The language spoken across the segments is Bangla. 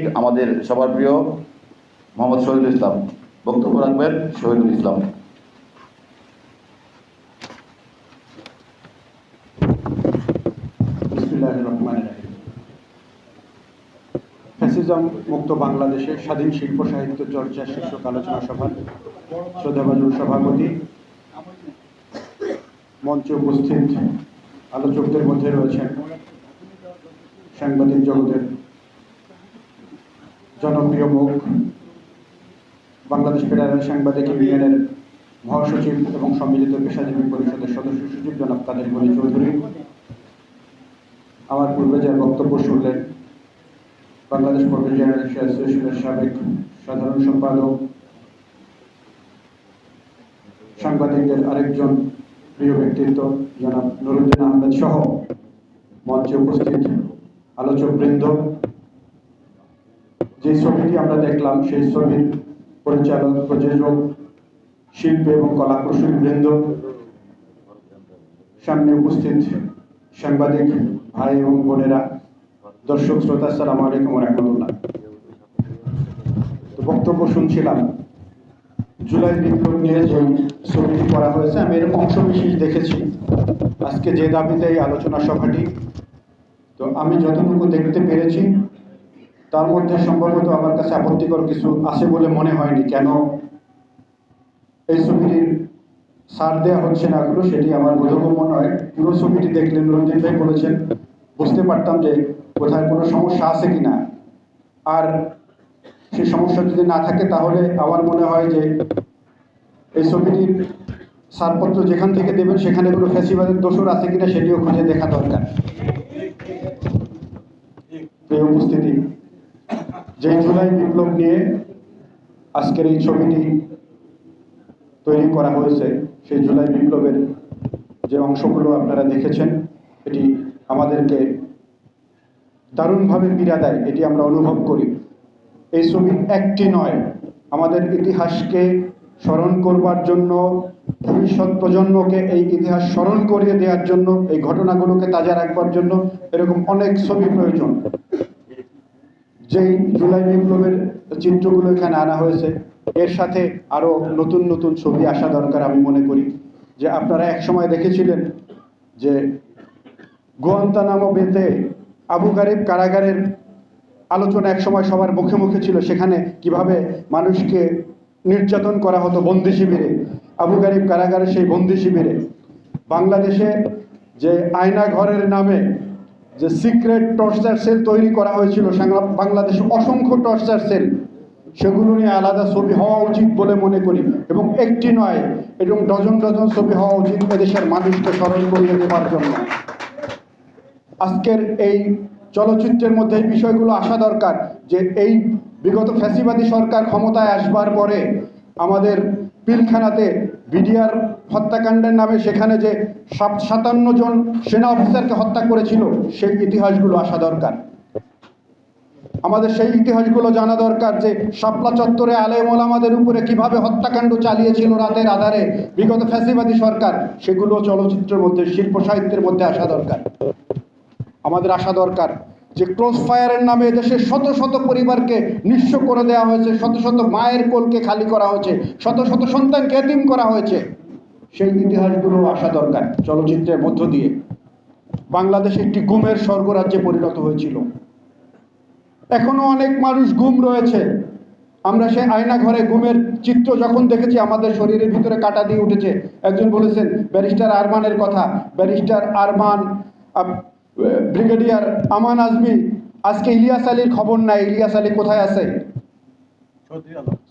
সাংবাদিক আমাদের সবার প্রিয় মোহাম্মদ শহীদুল ইসলাম। বক্তব্য রাখবেন শহীদুল ইসলাম। ফ্যাসিজম মুক্ত বাংলাদেশের স্বাধীন শিল্প সাহিত্য চর্চা শীর্ষক আলোচনা সভার শ্রদ্ধাভাজন সভাপতি, মঞ্চে উপস্থিত আলোচকদের মধ্যে রয়েছেন সাংবাদিক জগতের জনপ্রিয় মুখ, বাংলাদেশ ফেডারেল সাংবাদিক ইউনিয়নের মহাসচিব এবং সম্মিলিত পেশাজীবী পরিষদের সদস্য সচিব জনাব কাদের গনি চৌধুরী। আমার পূর্বে যার বক্তব্য শুনলেন, বাংলাদেশ মোটর জার্নালিস্ট অ্যাসোসিয়েশনের সাবেক সাধারণ সম্পাদক, সাংবাদিকদের আরেকজন প্রিয় ব্যক্তিত্ব জনাব নুরুদ্দিন আহমেদ সহ মঞ্চে উপস্থিত আলোচক বৃন্দ যে ছবিটি আমরা দেখলাম, সেই ছবির পরিচালক প্রযোজক, শিল্পী এবং কলা কুশলী বৃন্দ। সামনে উপস্থিত সাংবাদিক ভাই এবং বোনেরা। দর্শক, শ্রোতা সালাম আলাইকুম রহমতুল্লাহ তো বক্তব্য শুনছিলাম। জুলাই বিপ্লব নিয়ে যে ছবিটি করা হয়েছে, আমি এর অংশ বিশেষ দেখেছি। আজকে যে দাবিতে এই আলোচনা সভাটি, তো আমি যতটুকু দেখতে পেরেছি তার মধ্যে সম্ভবত আমার কাছে আপত্তিকর কিছু আছে বলে মনে হয়নি। কেন? এই ছবিটির সার দেওয়া হচ্ছে না এগুলো সেটি আমার বোধগম্য নয়। পুরো ছবিটি দেখলে নুরুদ্দিন ভাই বলেছেন, বুঝতে পারতাম যে কোথায় কোনো সমস্যা আছে কিনা আর সেই সমস্যা যদি না থাকে, তাহলে আমার মনে হয় যে এই ছবিটির সারপত্র যেখান থেকে দেবেন, সেখানে কোনো ফ্যাসিবাদের দোষর আছে কিনা, সেটিও খুঁজে দেখা দরকার। উপস্থিতি যে জুলাই বিপ্লব নিয়ে আজকের এই ছবিটি তৈরি করা হয়েছে, সেই জুলাই বিপ্লবের যে অংশগুলো আপনারা দেখেছেন, এটি আমাদেরকে দারুণভাবে পীড়া দেয়, এটি আমরা অনুভব করি। এই ছবি একটি নয়, আমাদের ইতিহাসকে স্মরণ করবার জন্য, ভবিষ্যৎ প্রজন্মকে এই ইতিহাস স্মরণ করিয়ে দেওয়ার জন্য, এই ঘটনাগুলোকে তাজা রাখবার জন্য এরকম অনেক ছবি প্রয়োজন। যেই জুলাই বিপ্লবের চিত্রগুলো এখানে আনা হয়েছে, এর সাথে আরও নতুন নতুন ছবি আসা দরকার আমি মনে করি। যে আপনারা এক সময় দেখেছিলেন যে গোয়ান্তানামো বেতে আবু গারিব কারাগারের আলোচনা এক সময় সবার মুখে মুখে ছিল, সেখানে কীভাবে মানুষকে নির্যাতন করা হতো বন্দি শিবিরে, আবু গারিব কারাগারের সেই বন্দি শিবিরে। বাংলাদেশে যে আয়না ঘরের নামে যে সিক্রেট টর্চার সেল তৈরি করা হয়েছিল বাংলাদেশে অসংখ্য টর্চার সেল সেগুলো নিয়ে আলাদা ছবি হওয়া উচিত বলে মনে করি। এবং একটি নয়, এবং ডজন ডজন ছবি হওয়া উচিত এদেশের মানুষকে স্মরণ করিয়ে দেওয়ার জন্য। আজকের এই চলচ্চিত্রের মধ্যে এই বিষয়গুলো আসা দরকার, যে এই বিগত ফ্যাসিবাদী সরকার ক্ষমতায় আসবার পরে আমাদের পিলখানাতে বিডিআর হত্যাকাণ্ডের নামে সেখানে যে সাত- সাতান্ন জন সেনা অফিসারকে হত্যা করেছিল, সেই ইতিহাসগুলো আসা দরকার। আমাদের সেই ইতিহাসগুলো জানা দরকার যে শাপলা চত্বরে আলেম ওলামাদের উপরে কীভাবে হত্যাকাণ্ড চালিয়েছিল রাতের আধারে বিগত ফ্যাসিবাদী সরকার, সেগুলো চলচ্চিত্রের মধ্যে, শিল্প সাহিত্যের মধ্যে আসা দরকার। আমাদের আসা দরকার। যে ক্রস ফায়ারের নামে দেশের শত শত পরিবারকে নিঃস্ব করে দেওয়া হয়েছে, শত শত মায়ের কোলকে খালি করা হয়েছে, শত শত সন্তানকে এতিম করা হয়েছে। সেই ইতিহাসগুলো আসা দরকার চলচ্চিত্রের মধ্য দিয়ে। বাংলাদেশ একটি গুমের স্বর্গরাজ্যে পরিণত হয়েছিল। এখনও অনেক মানুষ গুম রয়েছে। আমরা সেই আয়না ঘরে গুমের চিত্র যখন দেখেছি, আমাদের শরীরের ভিতরে কাটা দিয়ে উঠেছে। একজন বলেছেন, ব্যারিস্টার আরমানের কথা, ব্যারিস্টার আরমান ব্রিগেডিয়ার আমান আজমি আজকে ইলিয়াস আলীর খবর নাই ইলিয়াস আলী কোথায় আছে?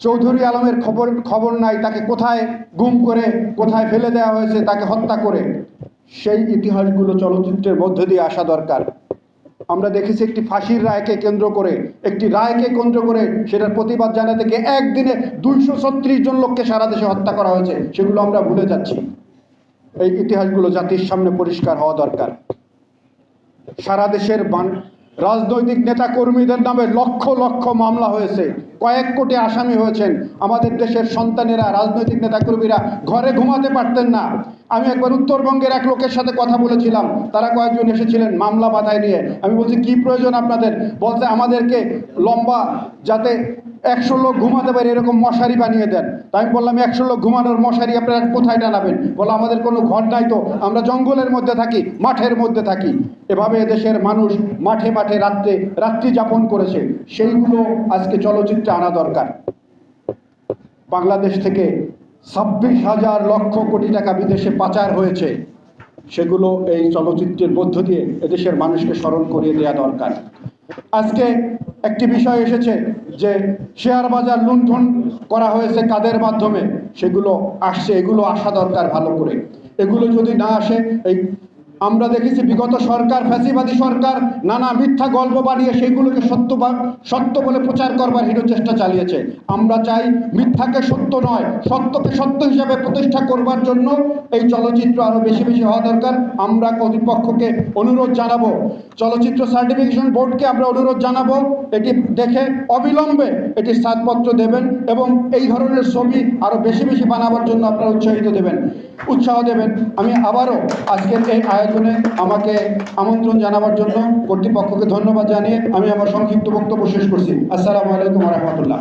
চৌধুরী আলমের খবর খবর নাই তাকে কোথায় গুম করে কোথায় ফেলে দেওয়া হয়েছে তাকে হত্যা করে? সেই ইতিহাসগুলো চলচ্চিত্রের মধ্যে দিয়ে আসা দরকার। আমরা দেখেছি একটি ফাঁসির রায়কে কেন্দ্র করে একটি রায়কে কেন্দ্র করে সেটার প্রতিবাদ জানাতে গিয়ে একদিনে দুইশো ছত্রিশ জন লোককে সারা দেশে হত্যা করা হয়েছে সেগুলো আমরা ভুলে যাচ্ছি। এই ইতিহাসগুলো জাতির সামনে পরিষ্কার হওয়া দরকার। সারা দেশের রাজনৈতিক নেতা কর্মীদের নামে লক্ষ লক্ষ মামলা হয়েছে। কয়েক কোটি আসামি হয়েছেন। আমাদের দেশের সন্তানেরা, রাজনৈতিক নেতাকর্মীরা ঘরে ঘুমাতে পারতেন না। আমি একবার উত্তরবঙ্গের এক লোকের সাথে কথা বলেছিলাম। তারা কয়েকজন এসেছিলেন মামলা বাধায় নিয়ে। আমি বলছি, কি প্রয়োজন আপনাদের? বলতে আমাদেরকে লম্বা যাতে একশো লোক ঘুমাতে পারে, এরকম মশারি বানিয়ে দেন। তো আমি বললাম, একশো লোক ঘুমানোর মশারি আপনারা কোথায় টানাবেন? বলে আমাদের কোনো ঘর নাই তো। আমরা জঙ্গলের মধ্যে থাকি, মাঠের মধ্যে থাকি। এভাবে দেশের মানুষ মাঠে মাঠে রাত্রে রাত্রি যাপন করেছে। সেইগুলো আজকে চলচ্চিত্রে আনা দরকার। বাংলাদেশ থেকে ছাব্বিশ হাজার লক্ষ কোটি টাকা বিদেশে পাচার হয়েছে। সেগুলো এই চলচ্চিত্রের মধ্য দিয়ে এদেশের মানুষকে স্মরণ করিয়ে দেওয়া দরকার। আজকে একটি বিষয় এসেছে যে শেয়ার বাজার লুণ্ঠন করা হয়েছে কাদের মাধ্যমে? সেগুলো আসছে, এগুলো আসা দরকার ভালো করে। এগুলো যদি না আসে, এই আমরা দেখেছি বিগত সরকার, ফ্যাসিবাদী সরকার নানা মিথ্যা গল্প বানিয়ে সেইগুলোকে সত্য সত্য বলে প্রচার করবার হিরো চেষ্টা চালিয়েছে। আমরা চাই মিথ্যাকে সত্য নয়, সত্যকে সত্য হিসাবে প্রতিষ্ঠা করবার জন্য এই চলচ্চিত্র আরও বেশি বেশি হওয়া দরকার। আমরা কর্তৃপক্ষকে অনুরোধ জানাব, চলচ্চিত্র সার্টিফিকেশন বোর্ডকে আমরা অনুরোধ জানাব, এটি দেখে অবিলম্বে এটি ছাড়পত্র দেবেন এবং এই ধরনের ছবি আরও বেশি বেশি বানাবার জন্য আপনারা উৎসাহিত দেবেন, উৎসাহ দেবেন। আমি আবারও আজকের এই আয়োজনে আমাকে আমন্ত্রণ জানাবার জন্য কর্তৃপক্ষকে ধন্যবাদ জানিয়ে আমি আমার সংক্ষিপ্ত বক্তব্য শেষ করছি। আসসালামু আলাইকুম রহমতুল্লাহ।